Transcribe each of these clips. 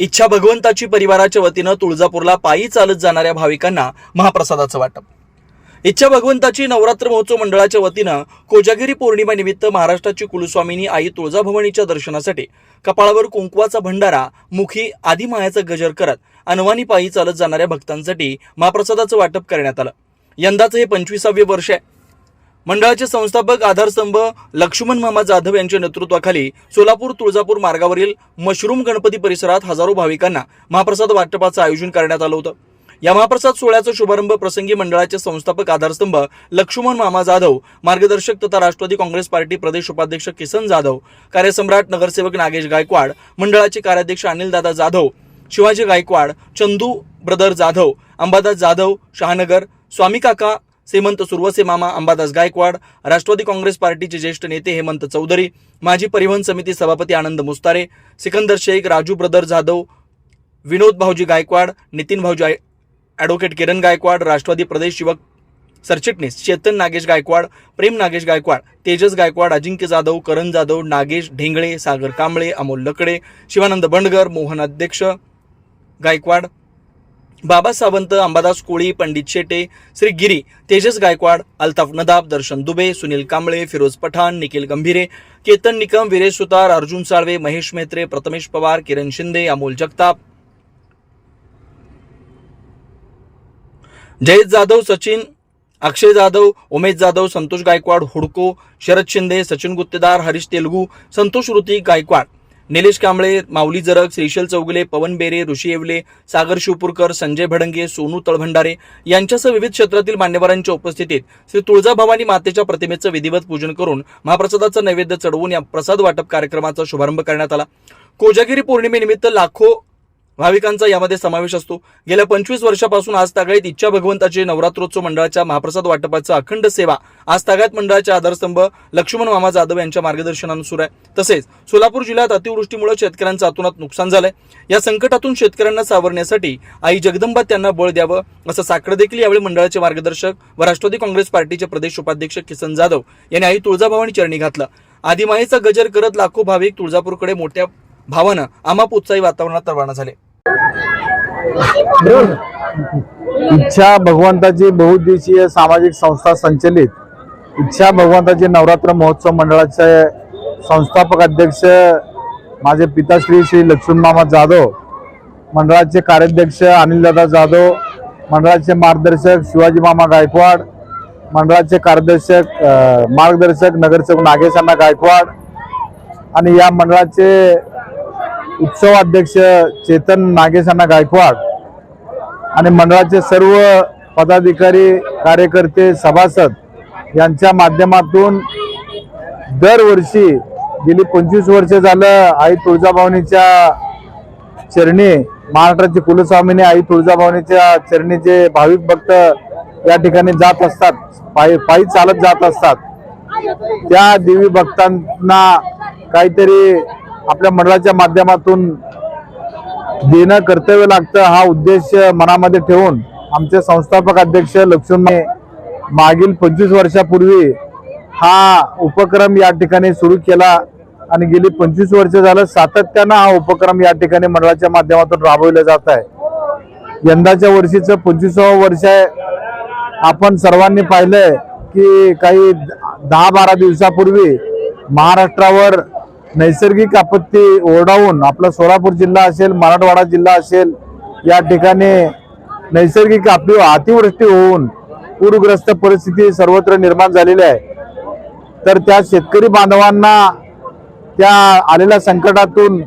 इच्छा भगवंताची परिवाराच्या वतीनं तुळजापूरला पायी चालत जाणाऱ्या भाविकांना महाप्रसादाचं वाटप. इच्छा भगवंताची नवरात्र महोत्सव मंडळाच्या वतीनं कोजागिरी पौर्णिमेनिमित्त महाराष्ट्राची कुलस्वामिनी आई तुळजाभवानीच्या दर्शनासाठी कपाळावर कुंकवाचा भंडारा मुखी आदी मायाचा गजर करत अनवानी पायी चालत जाणाऱ्या भक्तांसाठी महाप्रसादाचं वाटप करण्यात आलं. यंदाचं हे पंचवीसावे वर्ष आहे. मंडळाचे संस्थापक आधारस्तंभ लक्ष्मण मामा जाधव यांच्या नेतृत्वाखाली सोलापूर तुळजापूर मार्गावरील मशरूम गणपती परिसरात हजारो भाविकांना महाप्रसाद वाटपाचं आयोजन करण्यात आलं होतं. या महाप्रसाद सोहळ्याचा शुभारंभ प्रसंगी मंडळाचे संस्थापक आधारस्तंभ लक्ष्मण मामा जाधव मार्गदर्शक तथा राष्ट्रवादी काँग्रेस पार्टी प्रदेश उपाध्यक्ष किसन जाधव कार्यसम्राट नगरसेवक नागेश गायकवाड मंडळाचे कार्याध्यक्ष अनिलदादा जाधव शिवाजी गायकवाड चंदू ब्रदर जाधव अंबादास जाधव शहानगर स्वामी काका श्रीमंत सुरवसे मामा अंबादास गायकवाड राष्ट्रवादी काँग्रेस पार्टीचे ज्येष्ठ नेते हेमंत चौधरी माजी परिवहन समिती सभापती आनंद मुस्तारे सिकंदर शेख राजू ब्रदर जाधव विनोद भाऊजी गायकवाड नितीन भाऊजी आय- ॲडव्होकेट किरण गायकवाड राष्ट्रवादी प्रदेश युवक सरचिटणीस चेतन नागेश गायकवाड प्रेम नागेश गायकवाड तेजस गायकवाड अजिंक्य जाधव करण जाधव नागेश ढेंगळे सागर कांबळे अमोल लकडे शिवानंद बंडगर मोहन अध्यक्ष गायकवाड बाबा सावंत अंबादास कोळी पंडित शेटे श्री गिरी तेजस गायकवाड अल्ताफ नदाब दर्शन दुबे सुनील कांबळे फिरोज पठाण निखिल गंभीरे केतन निकम विरेश सुतार अर्जुन साळवे महेश मेत्रे प्रथमेश पवार किरण शिंदे अमोल जगताप. जयेश जाधव सचिन अक्षय जाधव उमेश जाधव संतोष गायकवाड हुडको शरद शिंदे सचिन गुत्तेदार हरीश तेलगू संतोष ऋतिक गायकवाड. निलेश कांबळे माऊली जरग श्रीशल चौगुले पवन बेरे ऋषी येवले सागर शिवपूरकर संजय भडंगे सोनू तळभंडारे यांच्यासह विविध क्षेत्रातील मान्यवरांच्या उपस्थितीत श्री तुळजाभवानी मातेच्या प्रतिमेचं विधिवत पूजन करून महाप्रसादाचं नैवेद्य चढवून या प्रसाद वाटप कार्यक्रमाचा शुभारंभ करण्यात आला. कोजागिरी पौर्णिमेनिमित्त लाखो भाविकांचा यामध्ये समावेश असतो. गेल्या पंचवीस वर्षापासून आज तागळीत इच्छा भगवंताचे नवरात्रोत्सव मंडळाच्या महाप्रसाद वाटपाचा अखंड सेवा आज तागायत मंडळाच्या आधारस्तंभ लक्ष्मण मामा जाधव यांच्या मार्गदर्शनानं सुरू आहे. तसेच सोलापूर जिल्ह्यात अतिवृष्टीमुळे शेतकऱ्यांचं अतोनात नुकसान झालंय. या संकटातून शेतकऱ्यांना सावरण्यासाठी आई जगदंबा त्यांना बळ द्यावं असं साकडं देखील यावेळी मंडळाचे मार्गदर्शक व राष्ट्रवादी काँग्रेस पार्टीचे प्रदेश उपाध्यक्ष किसन जाधव यांनी आई तुळजाभवानी चरणी घातलं. आदिमाईचा गजर करत लाखो भाविक तुळजापूरकडे मोठ्या भावानं आमाप उत्साही वातावरणात रवाना झाले. इच्छा भगवंताची बहुउद्देशीय सामाजिक संस्था संचलित. इच्छा भगवंताची नवरात्र महोत्सव मंडळाचे संस्थापक अध्यक्ष माझे पिताश्री श्री लक्ष्मीमामा जाधव मंडळाचे कार्याध्यक्ष अनिलदादा जाधव मंडळाचे मार्गदर्शक शिवाजी मामा गायकवाड मंडळाचे कार्यदर्शक मार्गदर्शक नगरसेवक नागेश गायकवाड आणि या मंडळाचे उत्सव अध्यक्ष चेतन नागेशांना गायकवाड आणि मंडळाचे सर्व पदाधिकारी कार्यकर्ते सभासद यांच्या माध्यमातून दरवर्षी गेली पंचवीस वर्ष झालं आई तुळजाभवानीच्या चरणी महाराष्ट्राची कुलस्वामीने आई तुळजाभवानीच्या चरणीचे भाविक भक्त या ठिकाणी जात असतात पायी पायी चालत जात असतात त्या देवी भक्तांना काहीतरी आपल्या मंडळाच्या माध्यमातून देणं कर्तव्य लागतं हा उद्देश मनामध्ये ठेवून आमचे संस्थापक अध्यक्ष लक्ष्मी मागील पंचवीस वर्षापूर्वी हा उपक्रम या ठिकाणी सुरू केला आणि गेली पंचवीस वर्ष झालं सातत्यानं हा उपक्रम या ठिकाणी मंडळाच्या माध्यमातून राबवला जात आहे. यंदाच्या वर्षीचं पंचवीसावं वर्ष आहे. आपण सर्वांनी पाहिलंय की काही दहा बारा दिवसापूर्वी महाराष्ट्रावर नैसर्गिक आपत्ती ओरडावून आपला सोलापूर जिल्हा असेल मराठवाडा जिल्हा असेल या ठिकाणी नैसर्गिक आपली अतिवृष्टी होऊन पूरग्रस्त परिस्थिती सर्वत्र निर्माण झालेली आहे. तर त्या शेतकरी बांधवांना त्या आलेल्या संकटातून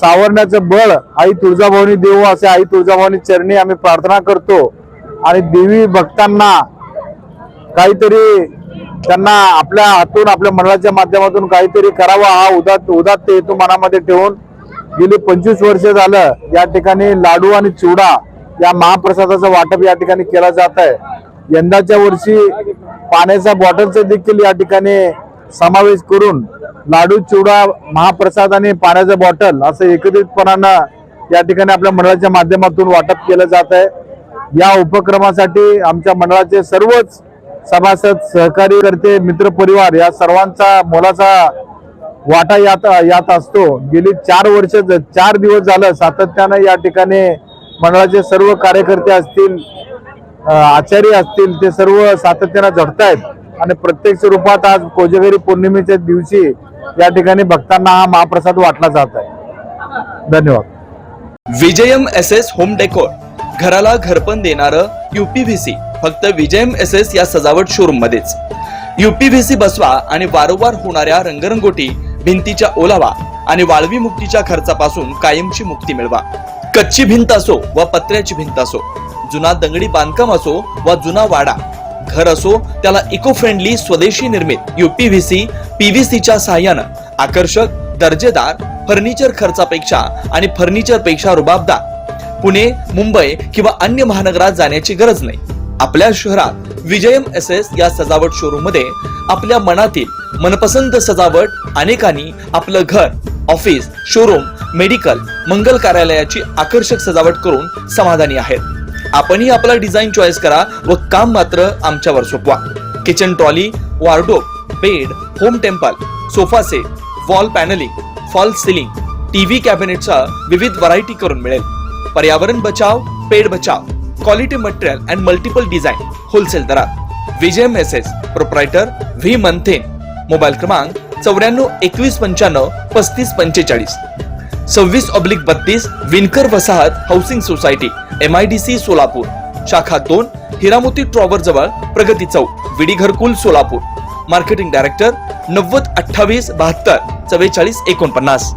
सावरण्याचं बळ आई तुळजाभवानी देऊ असे आई तुळजाभवानी चरणी आम्ही प्रार्थना करतो. आणि देवी भक्तांना काहीतरी त्यांना आपल्या हातून आपल्या मंडळाच्या माध्यमातून काहीतरी करावं. हा उदात उदात्त हेतू मनामध्ये ठेवून गेली पंचवीस वर्ष झालं. या ठिकाणी लाडू आणि चिवडा या महाप्रसादाचं वाटप या ठिकाणी केलं जात आहे. यंदाच्या वर्षी पाण्याच्या बॉटलचा देखील या ठिकाणी समावेश करून लाडू चिवडा महाप्रसाद आणि पाण्याचं बॉटल असं एकत्रितपणानं या ठिकाणी आपल्या मंडळाच्या माध्यमातून वाटप केलं जात आहे. या उपक्रमासाठी आमच्या मंडळाचे सर्वच सभासद सहकारी करते मित्र परिवार या सर्वांचा मोलाचा वाटा यात यात असतो. गेली चार वर्ष चार दिवस झालं सातत्यानं या ठिकाणी मंडळाचे सर्व कार्यकर्ते असतील आचार्य असतील ते सर्व सातत्यानं झटतायत आणि प्रत्यक्ष रूपात आज कोजागिरी पौर्णिमेच्या दिवशी या ठिकाणी भक्तांना हा महाप्रसाद वाटला जात आहे. धन्यवाद. Vijayam S S home decor. घराला घरपण देणार युपीव्हीसी फक्त विजयम एस एस या सजावट शोरूम मध्येच युपीव्हीसी बसवा आणि वारंवार होणाऱ्या रंगरंगोटी भिंतीच्या ओलावा आणि वाळवी मुक्तीच्या खर्चापासून कायमची मुक्ती मिळवा. कच्ची भिंत असो व पत्र्याची भिंत असो जुना दंगडी बांधकाम असो व जुना वाडा घर असो त्याला इको फ्रेंडली स्वदेशी निर्मित युपीव्हीसी पीव्हीसीच्या सहाय्यानं आकर्षक दर्जेदार फर्निचर खर्चापेक्षा आणि फर्निचरपेक्षा रुबाबदार. पुणे मुंबई किंवा अन्य महानगरात जाण्याची गरज नाही. आपल्या शहरात विजयम एस एस या सजावट शोरूममध्ये आपल्या मनातील मनपसंत सजावट अनेकांनी आपलं घर ऑफिस शोरूम मेडिकल मंगल कार्यालयाची आकर्षक सजावट करून समाधानी आहेत. आपणही आपला डिझाईन चॉईस करा व काम मात्र आमच्यावर सोपवा. Kitchen trolley wardrobe bed home temple sofa set wall panelling fall ceiling TV कॅबिनेटचा विविध व्हरायटी करून मिळेल. पर्यावरण बचाव पेड बचाव quality material and multiple design wholesale दरात. विजय मेसेज प्रोप्रायटर व्ही मंथेन मोबाईल क्रमांक चौऱ्याण्णव एकवीस पंच्याण्णव पस्तीस पंचेचाळीस. सव्वीस ऑब्लिक बत्तीस विनकर वसाहत housing society M I D C Solapur. शाखा दोन हिरामोती ट्रॉवर जवळ प्रगती चौक विडी घरकुल सोलापूर. मार्केटिंग डायरेक्टर नव्वद अठ्ठावीस बहात्तर चव्वेचाळीस एकोणपन्नास.